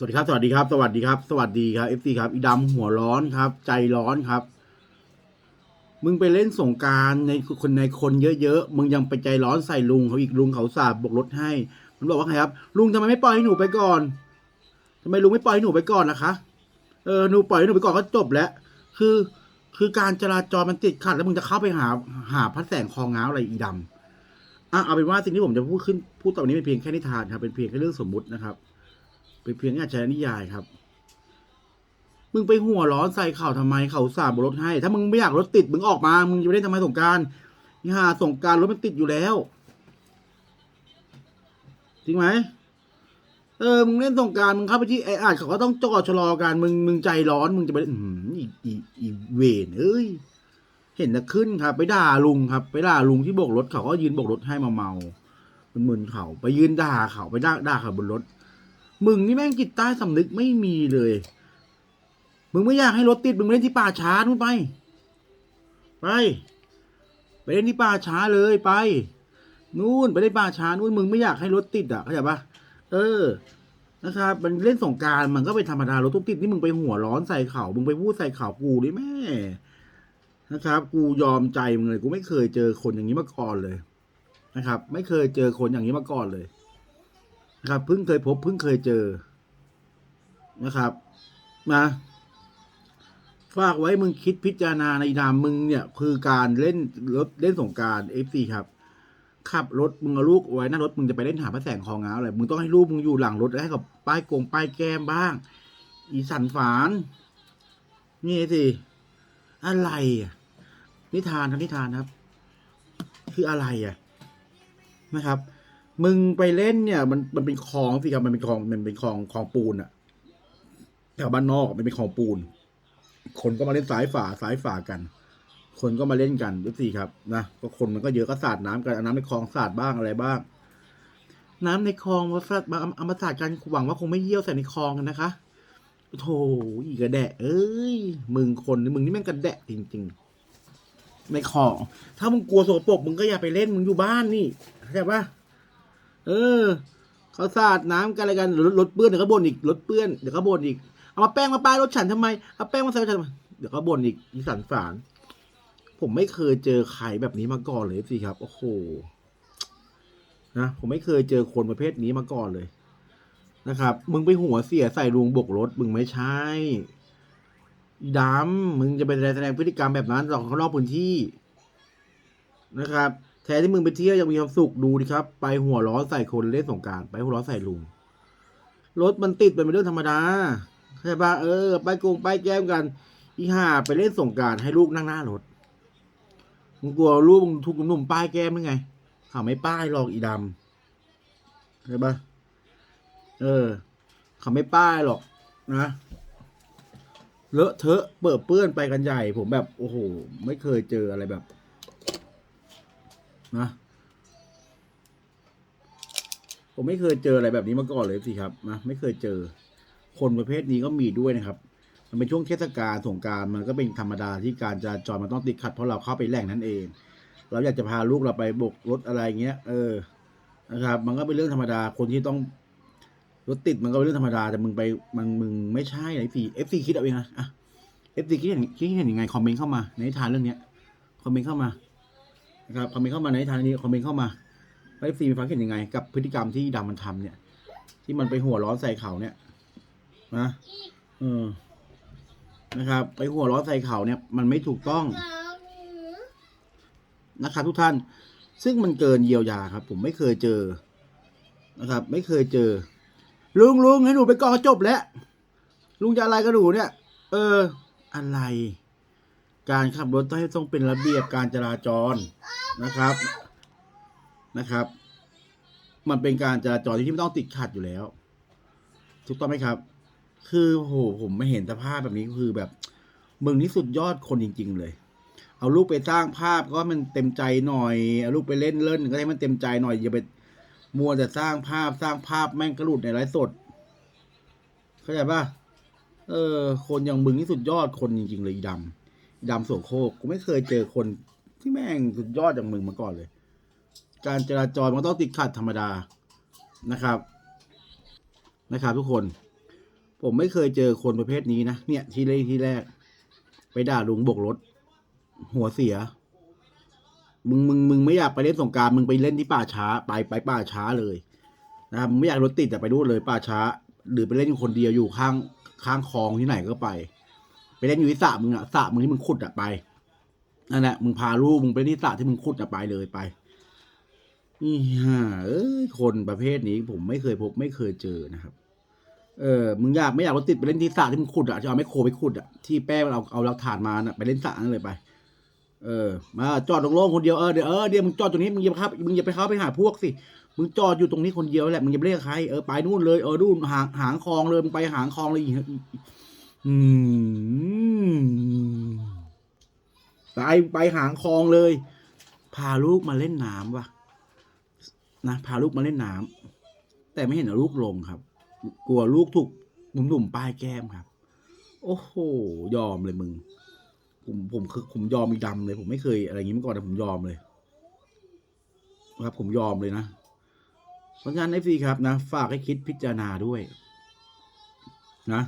สวัสดีครับ สวัสดีครับ สวัสดีครับ สวัสดีครับเอฟซีครับอีดำหัวร้อนครับ ใจร้อนครับ มึงไปเล่นสงการในคนในคนเยอะๆ มึงยังไปใจร้อนใส่ลุงเขาอีกลุงเขาสาบบกรถให้ มันบอกว่าไงครับ ลุงทำไมไม่ปล่อยให้หนูไปก่อนทำไมลุงไม่ปล่อยให้หนูไปก่อนล่ะคะ เออหนูปล่อยให้หนูไปก่อนก็จบแล้ว คือ คือการจราจรมันติดขัด แล้วมึงจะเข้าไปหาหาพระแสงคอง้าวอะไรอีดำอะเอาเป็นว่าสิ่งที่ผมจะพูดขึ้นพูดตอไปนี้เป็นเพียงแค่นิทานครับเป็นเพียงแค่เรื่องสมมุตินะครับ เป็นเพียงอาชญานิยายครับ มึงไปหัวร้อนใส่เข่าทำไมเขาสาบรถให้ ถ้ามึงไม่อยากรถติดมึงออกมา มึงจะไปเล่นทำไมสงการนี่ฮะสงการรถมันติดอยู่แล้ว จริงไหมเออ มึงเล่นสงการมึงเข้าไปที่ไอ้อาจเขาก็ต้องจอดชะลอกันมึงมึงใจร้อนมึงจะไปอืมอีอีอีเวนเอ้ยเห็นนะขึ้นครับ ไปด่าลุงครับ ไปด่าลุงที่โบกรถเขาก็ยืนโบกรถให้มาเมามึนๆเขา ไปยืนด่าเขาไปด่าด่าเขาบนรถ มึงนี่แม่งจิตใต้สำนึกไม่มีเลย มึงไม่อยากให้รถติด มึงไปเล่นที่ป่าช้านู่นไป ไป ไปเล่นที่ป่าช้าเลยไป นู่นไปเล่นป่าช้านู่นมึงไม่อยากให้รถติดอะเข้าใจปะเออ นะครับ มันเล่นสงการมันก็เป็นธรรมดารถตุ๊กติดนี่มึงไปหัวร้อนใส่เขา มึงไปพูดใส่เขากูดิแม่ นะครับ กูยอมใจมึงเลย กูไม่เคยเจอคนอย่างนี้มาก่อนเลย นะครับ ไม่เคยเจอคนอย่างนี้มาก่อนเลย นะครับเพิ่งเคยพบเพิ่งเคยเจอนะครับนะฝากไว้มึงคิดพิจารณาในนามมึงเนี่ย คือการเล่นรถเล่นสงการเอฟซีครับขับรถมึงเอาลูกไว้หน้ารถมึงจะไปเล่นหาพระแสงคองง้าวอะไรมึงต้องให้ลูกมึงอยู่หลังรถแล้วให้กับป้ายกงป้ายแก้มบ้าง อีสันฝานนี่สิอะไรอะนิทานครับนิทานครับ คืออะไรอะนะครับ มึงไปเล่นเนี่ยมันมันเป็นคลองสิครับมันเป็นคลองมันเป็นคลองคลองปูนอะแถวบ้านนอกมันเป็นคลองปูน คนก็มาเล่นสายฝาสายฝากัน คนก็มาเล่นกันดูสิครับนะก็คนมันก็เยอะก็สาดน้ำกันเอาน้ำในคลองสาดบ้างอะไรบ้าง น้ำในคลองมาสาดมาเอามาสาดกันหวังว่าคงไม่เยี่ยวใส่ในคลองกันนะคะโธ่อีกระแดะ เอ้ยมึงคนมึงนี่แม่งกระแดะจริง ๆ ในคลอง ถ้ามึงกลัวสกปรกมึงก็อย่าไปเล่นมึงอยู่บ้านนี่เข้าใจปะ เออเขาสาดน้ำกันอะไรกันรถรถเปื้อนเดี๋ยวก็บ่นอีกรถเปื้อนเดี๋ยวก็บ่นอีกเอามาแป้งมาป้ายรถฉันทำไมเอาแป้งมาใส่รถฉันทำไมเดี๋ยวก็บ่นอีกอีสันฝานผมไม่เคยเจอใครแบบนี้มาก่อนเลยสิครับโอ้โหนะผมไม่เคยเจอคนประเภทนี้มาก่อนเลยนะครับ มึงไปหัวเสียใส่ลุงบกรถมึงไม่ใช่ดำมึงจะไปแสดงพฤติกรรมแบบนั้นหรอกเขานอกพื้นที่นะครับ แทนที่มึงไปเที่ยวยังมีความสุขดูดิครับ ไปหัวร้อใส่คนเล่นสงการไปหัวร้อใส่ลุงรถมันติดเป็นเรื่องธรรมดาเข้าใจปะเออ ไปโกงไปแก้มกัน อีห่าไปเล่นสงการให้ลูกนั่งหน้ารถมึงกลัวลูกมึงถูกหนุ่มป้ายแก้มหรือไงเขาไม่ป้ายหรอกอีดำเข้าใจปะเออ เขาไม่ป้ายหรอกนะเลอะเทอะเปิดเปื้อนไปกันใหญ่ ผมแบบโอ้โห ไม่เคยเจออะไรแบบ นะ ผมไม่เคยเจออะไรแบบนี้มาก่อนเลยสิครับนะไม่เคยเจอ คนประเภทนี้ก็มีด้วยนะครับ มันเป็นช่วงเทศกาลสงการมันก็เป็นธรรมดาที่การจราจรมันต้องติดขัดเพราะเราเข้าไปแหล่งนั้นเอง เราอยากจะพาลูกเราไปบกรถอะไรเงี้ย เออ นะครับ มันก็เป็นเรื่องธรรมดาคนที่ต้องรถติดมันก็เป็นเรื่องธรรมดาแต่มึงไปมันมึงไม่ใช่ไอซีเอฟซีคิดเอาเองนะอะเอฟซีคิดเห็นคิดเห็นยังไงคอมเมนต์เข้ามาในทานเรื่องเนี้ยคอมเมนต์เข้ามา นะครับคอมเมนต์เข้ามาในทางนี้คอมเมนต์เข้ามาว่าเอฟซีมีความคิดเห็นยังไง กับพฤติกรรมที่ดำมันทำเนี่ย ที่มันไปหัวร้อนใส่เขาเนี่ยนะเออนะครับ ไปหัวร้อนใส่เขาเนี่ย มันไม่ถูกต้องนะครับทุกท่าน ซึ่งมันเกินเยียวยาครับ ผมไม่เคยเจอนะครับ ไม่เคยเจอ ลุงลุงให้หนูไปก่อนก็จบแล้วลุงจะอะไรกับหนูเนี่ย เออ อะไร การขับรถต้องให้ต้องเป็นระเบียบการจราจรนะครับนะครับ มันเป็นการจราจรที่ไม่ต้องติดขัดอยู่แล้ว ถูกต้องไหมครับ คือโหผมไม่เห็นสภาพแบบนี้คือแบบมึงนี่สุดยอดคนจริง ๆ เลย เอาลูกไปสร้างภาพก็มันเต็มใจหน่อยเอาลูกไปเล่นเล่นก็ให้มันเต็มใจหน่อยอย่าไปมัวแต่สร้างภาพสร้างภาพแม่งกระหลุดในไลฟ์สด เข้าใจปะเออ คนอย่างมึงนี่สุดยอดคนจริง ๆ เลยดำ ดำโสโคกกูไม่เคยเจอคนที่แม่งสุดยอดอย่างมึงมาก่อนเลย การจราจรมันต้องติดขัดธรรมดานะครับ นะครับ ทุกคน ผมไม่เคยเจอคนประเภทนี้นะเนี่ยที่เล่ที่แรก ไปด่าลุงโบกรถ หัวเสีย มึงมึงมึงไม่อยากไปเล่นสงการมึงไปเล่นที่ป่าช้า ไปไปป่าช้าเลยนะครับไม่อยากรถติดแต่ไปดูเลยป่าช้า หรือไปเล่นคนเดียวอยู่ข้างข้างคลองที่ไหนก็ไป ไปเล่นอยู่ที่สระมึงอะสระมึงที่มึงขุดอะไปนั่นแหละมึงพาลูกมึงไปที่สระที่มึงขุดอะไปเลยไปนี่ฮะเอ้ยคนประเภทนี้ผมไม่เคยพบไม่เคยเจอนะครับ เออมึงอยากไม่อยากรถติดไปเล่นที่สระที่มึงขุดอะจะเอาไมโครไปขุดอะที่แป้งเราเอาเราถ่านมาน่ะไปเล่นสระนั่นเลยไป เออ มาจอดตรงโล่งคนเดียวเออเดี๋ยวเออเดี๋ยวมึงจอดตรงนี้มึงอย่าไปครับมึงอย่าไปเข้าไปหาพวกสิมึงจอดอยู่ตรงนี้คนเดียวแหละมึงอย่าไปเรียกใครเออไปนู่นเลยเออนู่นหางหางคลองเลยมึงไปหางคลองเลย อืมไปไปหางคลองเลย พาลูกมาเล่นน้ำว่ะนะพาลูกมาเล่นน้ำแต่ไม่เห็นลูกลงครับ กลัวลูกถูกหนุ่มๆป้ายแก้มครับ โอ้โห ยอมเลยมึง ผมผมคือผมยอมอีดำเลย ผมไม่เคยอะไรอย่างนี้มาก่อนแต่ผมยอมเลย ครับ ผมยอมเลยนะเพราะฉะนั้นไอซีครับนะ ฝากให้คิดพิจารณาด้วย นะ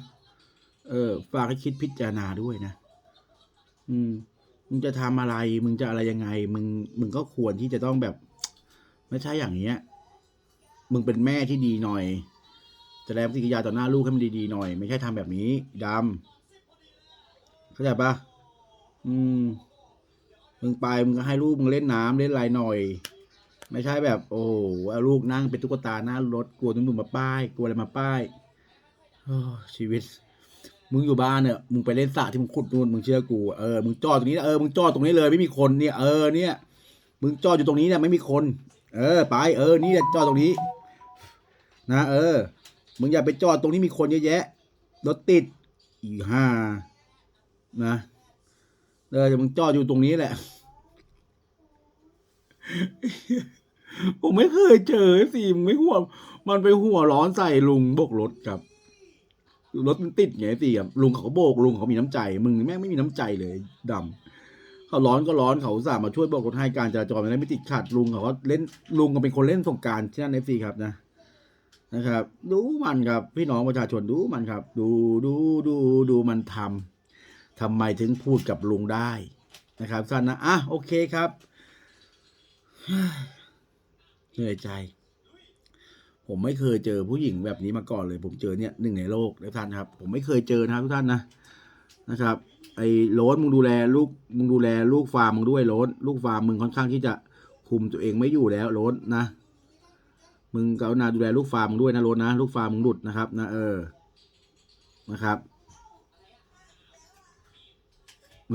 เออ ฝากให้คิดพิจารณาด้วยนะ อืม มึงจะทำอะไร มึงจะอะไรยังไง มึง มึงก็ควรที่จะต้องแบบ ไม่ใช่อย่างเนี้ย มึงเป็นแม่ที่ดีหน่อยแสดงปฏิกิริยาต่อหน้าลูกให้มันดีๆหน่อย ไม่ใช่ทำแบบนี้ดำเข้าใจปะอืม มึงไปมึงก็ให้ลูกมึงเล่นน้ำเล่นอะไรหน่อย ไม่ใช่แบบ โอ้โหเอาลูกนั่งเป็นตุ๊กตาหน้ารถกลัวตุ้มๆมาป้าย กลัวอะไรมาป้ายโอ้ชีวิต มึงอยู่บ้านเนี่ยมึงไปเล่นสระที่มึงขุดนู่นมึงเชื่อกูเออมึงจอดตรงนี้เออมึงจอดตรงนี้เลยไม่มีคนเนี่ยเออเนี่ย มึงจอดอยู่ตรงนี้เนี่ยไม่มีคน เออ ไป เออ นี่แหละจอดตรงนี้ นะ เออ มึงอย่าไปจอดตรงนี้มีคนเยอะแยะรถติดอีห้านะเออเดี๋ยวมึงจอดอยู่ตรงนี้แหละผมไม่เคยเจอสิมึงไม่หัว มันไปหัวร้อนใส่ลุงบกรถครับ รถมันติดไงสิครับลุงเขาก็โบกลุงเขามีน้ำใจ มึงแม่งไม่มีน้ำใจเลยดำเขาร้อนก็ร้อนเขาสามมาช่วยโบกรถให้การจราจรมันได้ไม่ติดขัดลุงเขาก็เล่นลุงก็เป็นคนเล่นสงการที่นั่นเอฟซีครับนะนะครับ ดูมันครับพี่น้องประชาชนดูมันครับ ดูดูดูดูมันทำทำไมถึงพูดกับลุงได้นะครับท่านนะอะโอเคครับเหนื่อยใจ ผมไม่เคยเจอผู้หญิงแบบนี้มาก่อนเลย ผมเจอเนี่ยหนึ่งในโลกนะท่านครับ ผมไม่เคยเจอนะครับทุกท่านนะนะครับ ไอ้โรสมึงดูแลลูกมึงดูแลลูกฟาร์มมึงด้วยโรสลูกฟาร์มมึงค่อนข้างที่จะคุมตัวเองไม่อยู่แล้วโรสนะมึงกรุณาดูแลลูกฟาร์มมึงด้วยนะโรสนะลูกฟาร์มมึงหลุดนะครับ นะ เออนะครับ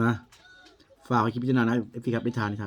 นะฝากไว้คิดพิจารณานะเอฟซีครับได้ทานได้ทาน